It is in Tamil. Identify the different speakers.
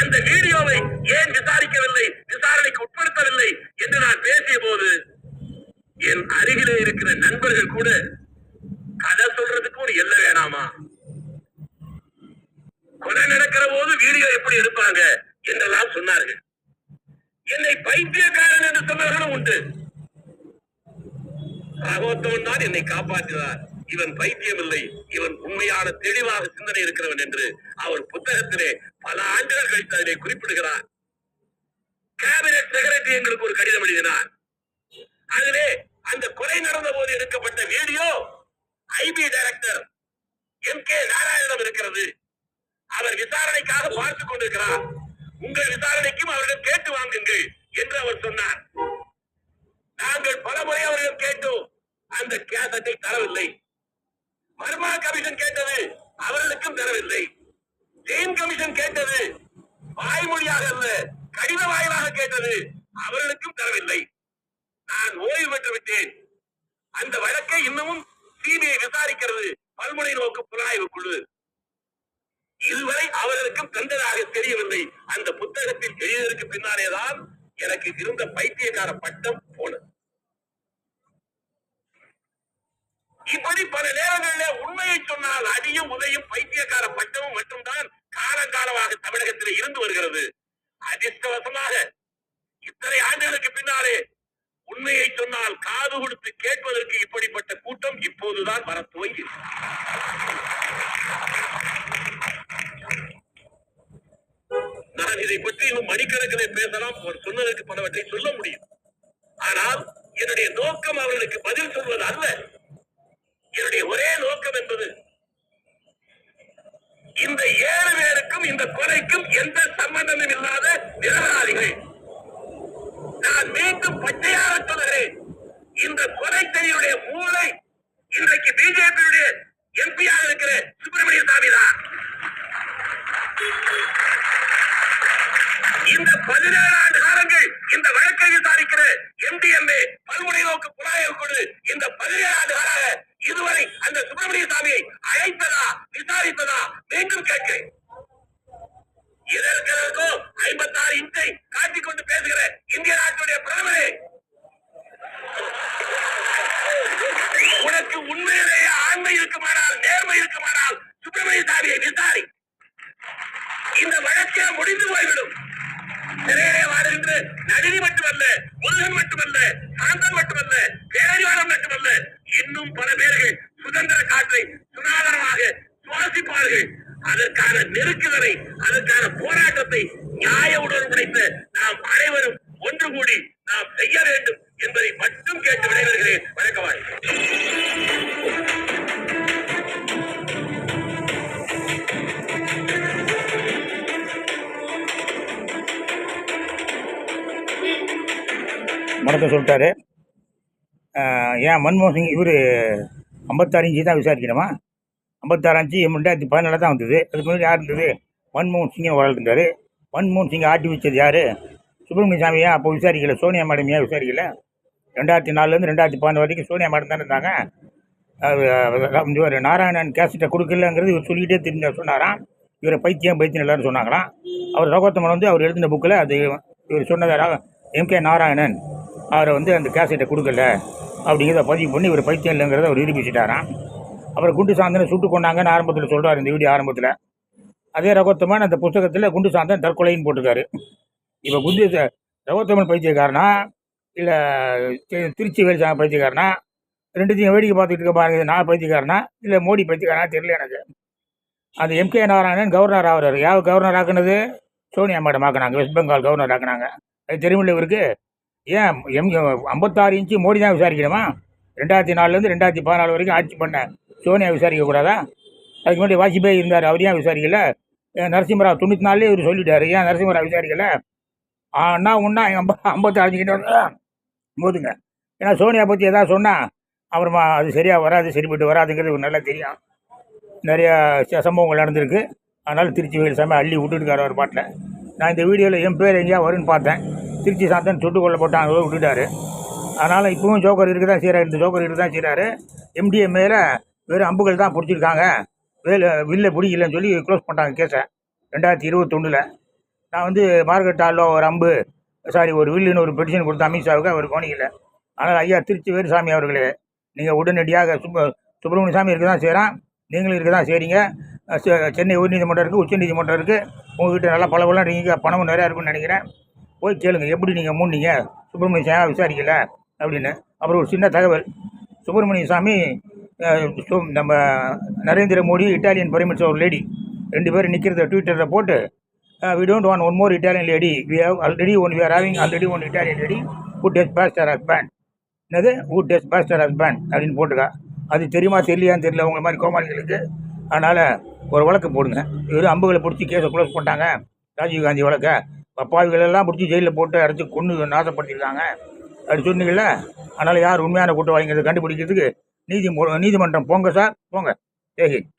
Speaker 1: அந்த வீடியோவை ஏன் விசாரிக்கவில்லை விசாரணைக்கு உட்படுத்தவில்லை என்று நான் பேசிய போது என் அருகிலே இருக்கிற நண்பர்கள் கூட கதை சொல்றதுக்கு ஒரு எல்லை வேணாமா? கொலை நடக்கிற போது வீடியோ எப்படி எடுப்பாங்க என்றெல்லாம் சொன்னார்கள். என்னை பைத்தியக்காரன் என்று சொன்னவர்களும் உண்டு. சகோத்தவன் தான் என்னை காப்பாற்றினார் இவன் பைத்தியம் இல்லை இவன் உண்மையான தெளிவாக சிந்தனை இருக்கிறவன் என்று அவர் புத்தகத்திலே பல ஆண்டுகள் கழித்து அதிலே குறிப்பிடுகிறார். கேபினட் செக்ரட்டரி எங்களுக்கு ஒரு கடிதம் எழுதினார். அதிலே அந்த கொலை நடந்த போது எடுக்கப்பட்ட video IB director M K Narayanan இருக்கிறது. அவர் விசாரணைக்காக பார்த்துக் கொண்டிருக்கிறார். உங்கள் விசாரணைக்கும் அவரிடம் கேட்டு வாங்குங்கள் என்று அவர் சொன்னார். நாங்கள் பல முறை அவரிடம் கேட்டோம். அந்த கேசட்டை தரவில்லை. வர்மா கமிஷன் கேட்டது அவர்களுக்கும் தரவில்லை. ஜெயின் கமிஷன் கேட்டது வாய்மொழியாக அல்ல கடித வாயிலாக கேட்டது அவர்களுக்கும் தரவில்லை. நான் ஓய்வு பெற்று விட்டேன். அந்த வழக்கை இன்னமும் சிபிஐ விசாரிக்கிறது பல்முனை நோக்கு புலனாய்வு குழு. இதுவரை அவர்களுக்கும் தந்ததாக தெரியவில்லை. அந்த புத்தகத்தில் எழுதியதற்கு பின்னாலேதான் எனக்கு இருந்த பைத்தியக்கார பட்டம் போனது. இப்படி பல நேரங்களிலே உண்மையை சொன்னால் அடியும் உதையும் பைத்தியக்கார பட்டமும் மட்டும்தான் காலங்காலமாக தமிழகத்தில் இருந்து வருகிறது. அதிர்ஷ்டவசமாக இத்தனை ஆண்டுகளுக்கு பின்னாலே உண்மையை சொன்னால் காது கொடுத்து கேட்பதற்கு இப்படிப்பட்ட கூட்டம் இப்போதுதான் வர துவங்கி நான் இதை பற்றி இன்னும் மணிக்கணக்கிலே பேசலாம். அவர் சொன்னதற்கு பலவற்றை சொல்ல முடியும். ஆனால் என்னுடைய நோக்கம் அவர்களுக்கு பதில் சொல்வது அல்ல. என்னுடைய ஒரே நோக்கம் என்பது இந்த ஏழு பேருக்கும் இந்த கொலைக்கும் எந்த சம்பந்தமும் இல்லாத நிரபராதிகள். நான் மீண்டும் பச்சையாக சொல்கிறேன் இந்த கொலைத்தறியுடைய மூளை இன்றைக்கு பிஜேபியுடைய எம்பியாக இருக்கிற சுப்பிரமணிய சாமி தான். இந்த பதினேழாம் ஆண்டு காலங்கள் இந்த வழக்கை விசாரிக்கிற எம்டிஎம்ஏ பல்முனை நோக்கு புலாயர் குழு இந்த பதினேழு ஆண்டு காலாக இதுவரை அந்த சுப்பிரமணிய சாமியை அழைத்ததா விசாரித்ததா மீண்டும் கேட்கிறேன் இதற்கோ ஐம்பத்தாறு இன்ச்சை காட்டிக் கொண்டு பேசுகிற இந்திய நாட்டுடைய பிரதமரே உனக்கு உண்மையிலேயே ஆண்மை இருக்குமானால் நேர்மை சுப்பிரமணிய சாமியை விசாரி. இந்த வழக்கே முடிந்து போய்விடும். சிறையிலே வாடுகின்ற நளினி மட்டுமல்ல முருகன் மட்டுமல்ல சாந்தன் மட்டுமல்ல பேரறிவாளன் மட்டுமல்ல இன்னும் பல பேர்கள் சுதந்திர காற்றை சுகாதாரமாக சுவாசிப்பார்கள். அதற்கான நெருக்குதலை அதற்கான போராட்டத்தை நியாய உணர்வு உடைத்த நாம் அனைவரும் ஒன்று கூடி நாம் செய்ய வேண்டும் என்பதை மட்டும் கேட்டு விடைபெறுகிறேன். வணக்கமாய்
Speaker 2: மடத்தை சொல்லிட்டாரு. ஏன் மன்மோகன் சிங் இவர் ஐம்பத்தாறு இன்ச்சு தான் விசாரிக்கணுமா? ஐம்பத்தாறு இன்ச்சு ரெண்டாயிரத்தி பதினாலில் தான் வந்தது. அதுக்கு முன்னாடி யார் இருந்தது? மன்மோகன் சிங்கை ஒரு இருந்தார் மன்மோகன் சிங்கை ஆட்டி வச்சது யார்? சுப்பிரமணிய சாமியா அப்போ விசாரிக்கல? சோனியா மேடம் விசாரிக்கல? ரெண்டாயிரத்தி நாலுலேருந்து ரெண்டாயிரத்தி பதினாறு வரைக்கும் சோனியா மேடம் தானே இருந்தாங்க. அது, இவர் நாராயணன் கேசட்டை கொடுக்கலங்கிறது இவர் சொல்லிக்கிட்டே தெரிஞ்ச சொன்னாராம். இவரை பைத்தியம் பைத்தியம் எல்லாரும் சொன்னாங்களாம். அவர் ரகோத்தமன் வந்து அவர் எழுதின புக்கில் அது இவர் சொன்னதாக எம் கே நாராயணன். அவரை வந்து அந்த கேசட்டை கொடுக்கல. அப்படிங்கிறத பதிவு பண்ணி இவர் பைத்தியம் இல்லைங்கிறத அவர் நிரூபிச்சிட்டாராம். அப்புறம் குண்டு சாந்தனை சுட்டு கொண்டாங்கன்னு ஆரம்பத்தில் சொல்கிறார் இந்த வீடியோ ஆரம்பத்தில். அதே ரகோத்தமன் அந்த புத்தகத்தில் குண்டு சாந்தன் தற்கொலைன்னு போட்டிருக்காரு. இப்போ குண்டு ரகோத்தமன் பைத்தியக்காரனா? இல்லை திருச்சி வேலுசாமி பைத்தியக்காரனா? ரெண்டுத்தையும் வேடிக்கை பார்த்துக்கிட்டு இருக்க பாருங்க நான் பைத்தியக்காரனா? இல்லை மோடி பைத்தியக்காரனா? தெரியல எனக்கு. அந்த எம்கே நாராயணன் கவர்னர் ஆகிறார். யார் கவர்னர் ஆக்குனது? சோனியா மேடம் ஆக்குனாங்க. வெஸ்ட் பெங்கால் கவர்னர் ஆக்குனாங்க. அது தெரியுமில்ல இவருக்கு? ஏன் எம் ஐம்பத்தாறு இன்ச்சு மோடி தான் விசாரிக்கணுமா? ரெண்டாயிரத்தி நாலுலேருந்து ரெண்டாயிரத்தி பதினாலு வரைக்கும் ஆட்சி பண்ண சோனியா விசாரிக்கக்கூடாதா அதுக்கு முன்னாடி வாஜ்பாய் இருந்தார் அவர் ஏன் விசாரிக்கல? ஏன் நரசிம்மராவ் தொண்ணூற்றி நாலுலேயே இவர் சொல்லிட்டார் ஏன் நரசிம்மராவ் விசாரிக்கல? அண்ணா ஒன்றா ஐம்ப ஐம்பத்தாறு கிட்ட போதுங்க. ஏன்னா சோனியா பற்றி எதாவது சொன்னால் அப்புறமா அது சரியாக வராது சரிப்பட்டு வராதுங்கிறது நல்லா தெரியும். நிறையா ச- சம்பவங்கள் நடந்திருக்கு. அதனால் திருச்சி வேலுசாமி அள்ளி விட்டுட்டுக்காரு ஒரு பாட்டில். நான் இந்த வீடியோவில் என் பேர் எங்கேயா வரும்னு பார்த்தேன். திருச்சி சாந்தன் சுட்டு கொள்ள போட்டான் விட்டுட்டாரு. அதனால் இப்பவும் ஜோக்கர் இருக்க தான் செய்கிறார் இந்த ஜோக்கர் இருக்க தான் செய்கிறாரு எம்டிஏ மேலே வெறும் அம்புகள் தான் பிடிச்சிருக்காங்க. வேலு வில்ல பிடிக்கலன்னு சொல்லி க்ளோஸ் பண்ணிட்டாங்க கேஸை ரெண்டாயிரத்தி இருபத்தொன்னில். நான் வந்து மார்க்கெட் ஆளில் ஒரு அம்பு சாரி ஒரு வில்லுன்னு ஒரு பெட்டிஷன் கொடுத்த அமித்ஷாவுக்கு அவர் கவனிக்கல ஆனால் ஐயா திருச்சி வேறுசாமி அவர்களே நீங்கள் உடனடியாக சுப்ப சுப்பிரமணிய சாமி இருக்க தான் செய்கிறான் நீங்களும் இருக்க தான் செய்கிறீங்க செ- சென்னை உயர்நீதிமன்றம் இருக்குது உச்சநீதிமன்றம் இருக்குது உங்ககிட்ட நல்லா பல பலம் நீங்கள் பணமும் நிறையா இருக்குன்னு நினைக்கிறேன். போய் கேளுங்க எப்படி நீங்கள் மூடினீங்க? சுப்பிரமணிய சாமி விசாரிக்கல அப்படின்னு. அப்புறம் ஒரு சின்ன தகவல். சுப்பிரமணிய சாமி நம்ம நரேந்திர மோடி இட்டாலியன் பரிமிட்ஸ் ஒரு லேடி ரெண்டு பேரும் நிற்கிறத ட்விட்டரில் போட்டு we don't want one more Italian lady we have already one we are having already one Italian lady who does pastor husband என்னது? குட் டெஸ் பாஸ்டர் ஹஸ்பேண்ட் அப்படின்னு போட்டுக்கா அது தெரியுமா தெரியலையான்னு தெரியல உங்களை மாதிரி கோமாளிகளுக்கு. அதனால் ஒரு வழக்கு போடுங்க. வெறும் அம்புகளை பிடிச்சி கேஸை க்ளோஸ் பண்ணிட்டாங்க. ராஜீவ்காந்தி வழக்கை. அப்பாவிகளெல்லாம் பிடிச்சி ஜெயிலில் போட்டு அடைச்சி கொண்டு நாசப்படுத்திருக்காங்க அப்படி சொன்னீங்கல்ல? அதனால் யார் உண்மையான குற்றவாளிங்கிறத கண்டுபிடிக்கிறதுக்கு நீதி நீதிமன்றம் போங்க சார் போங்க. ஜெய்ஹிந்த்